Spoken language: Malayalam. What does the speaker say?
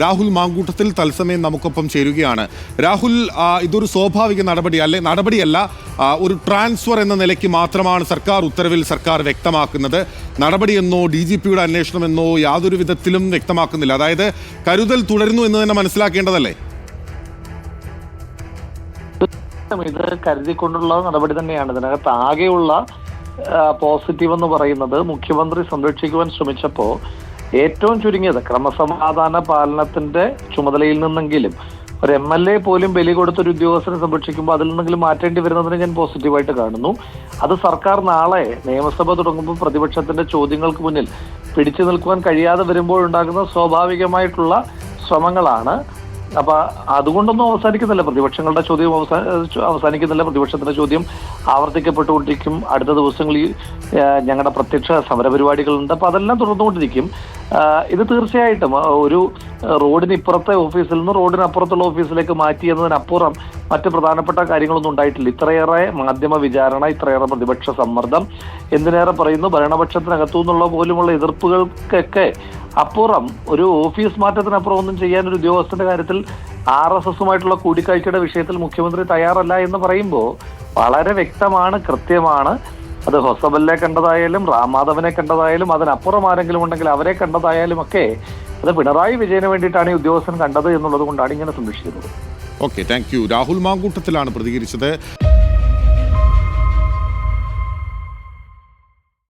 രാഹുൽ മാങ്കൂട്ടത്തിൽ തത്സമയം നമുക്കൊപ്പം ചേരുകയാണ്. രാഹുൽ ഇതൊരു സ്വാഭാവിക നടപടി അല്ലെ? നടപടിയല്ല ഒരു ട്രാൻസ്ഫർ എന്ന നിലയ്ക്ക് മാത്രമാണ് സർക്കാർ ഉത്തരവിൽ സർക്കാർ വ്യക്തമാക്കുന്നത്. നടപടിയെന്നോ ഡി ജി പിയുടെ അന്വേഷണമെന്നോ യാതൊരു വിധത്തിലും വ്യക്തമാക്കുന്നില്ല. അതായത് കരുതൽ തുടരുന്നു എന്ന് തന്നെ മനസ്സിലാക്കേണ്ടതല്ലേ? ഇത് കരുതിക്കൊണ്ടുള്ള നടപടി തന്നെയാണ്. ഇതിനകത്ത് ആകെയുള്ള പോസിറ്റീവ് എന്ന് പറയുന്നത് മുഖ്യമന്ത്രി സംരക്ഷിക്കുവാൻ ശ്രമിച്ചപ്പോ ഏറ്റവും ചുരുങ്ങിയത് ക്രമസമാധാന പാലനത്തിന്റെ ചുമതലയിൽ നിന്നെങ്കിലും ഒരു എം എൽ എ പോലും ബലി കൊടുത്തൊരു ഉദ്യോഗസ്ഥനെ സംരക്ഷിക്കുമ്പോൾ അതിൽ നിന്നെങ്കിലും മാറ്റേണ്ടി വരുന്നതിനെ ഞാൻ പോസിറ്റീവായിട്ട് കാണുന്നു. അത് സർക്കാർ നാളെ നിയമസഭ തുടങ്ങുമ്പോൾ പ്രതിപക്ഷത്തിന്റെ ചോദ്യങ്ങൾക്ക് മുന്നിൽ പിടിച്ചു നിൽക്കുവാൻ കഴിയാതെ വരുമ്പോഴുണ്ടാകുന്ന സ്വാഭാവികമായിട്ടുള്ള ശ്രമങ്ങളാണ്. അപ്പൊ അതുകൊണ്ടൊന്നും അവസാനിക്കുന്നില്ല. പ്രതിപക്ഷങ്ങളുടെ ചോദ്യം അവസാ- അവസാനിക്കുന്നില്ല. പ്രതിപക്ഷത്തിന്റെ ചോദ്യം ആവർത്തിക്കപ്പെട്ടുകൊണ്ടിരിക്കും. അടുത്ത ദിവസങ്ങളിൽ ഞങ്ങളുടെ പ്രത്യക്ഷ സമരപരിപാടികളുണ്ട്. അപ്പൊ അതെല്ലാം തുടർന്നുകൊണ്ടിരിക്കും. ഇത് തീർച്ചയായിട്ടും ഒരു റോഡിന് ഇപ്പുറത്തെ ഓഫീസിൽ നിന്ന് റോഡിനപ്പുറത്തുള്ള ഓഫീസിലേക്ക് മാറ്റി എന്നതിനപ്പുറം മറ്റ് പ്രധാനപ്പെട്ട കാര്യങ്ങളൊന്നും ഉണ്ടായിട്ടില്ല. ഇത്രയേറെ മാധ്യമ വിചാരണ ഇത്രയേറെ പ്രതിപക്ഷ സമ്മർദ്ദം എന്തിനേറെ പറയുന്നു? ഭരണപക്ഷത്തിനകത്തു നിന്നുള്ള പോലുമുള്ള എതിർപ്പുകൾക്കൊക്കെ അപ്പുറം ഒരു ഓഫീസ് മാറ്റത്തിനപ്പുറം ഒന്നും ചെയ്യാൻ ഒരു ഉദ്യോഗസ്ഥന്റെ കാര്യത്തിൽ ആർ എസ് എസുമായിട്ടുള്ള കൂടിക്കാഴ്ചയുടെ വിഷയത്തിൽ മുഖ്യമന്ത്രി തയ്യാറല്ല എന്ന് പറയുമ്പോൾ വളരെ വ്യക്തമാണ് കൃത്യമാണ്. അത് ഹൊസബല്ലെ കണ്ടതായാലും റാമാധവനെ കണ്ടതായാലും അതിനപ്പുറം ആരെങ്കിലും ഉണ്ടെങ്കിൽ അവരെ കണ്ടതായാലും ഒക്കെ അത് പിണറായി വിജയന് വേണ്ടിയിട്ടാണ് ഈ ഉദ്യോഗസ്ഥൻ കണ്ടത് എന്നുള്ളത് കൊണ്ടാണ് ഇങ്ങനെ സംരക്ഷിക്കുന്നത് ഓക്കെ താങ്ക് യു രാഹുൽ മാങ്കൂട്ടത്തിലാണ് പ്രതികരിച്ചത്.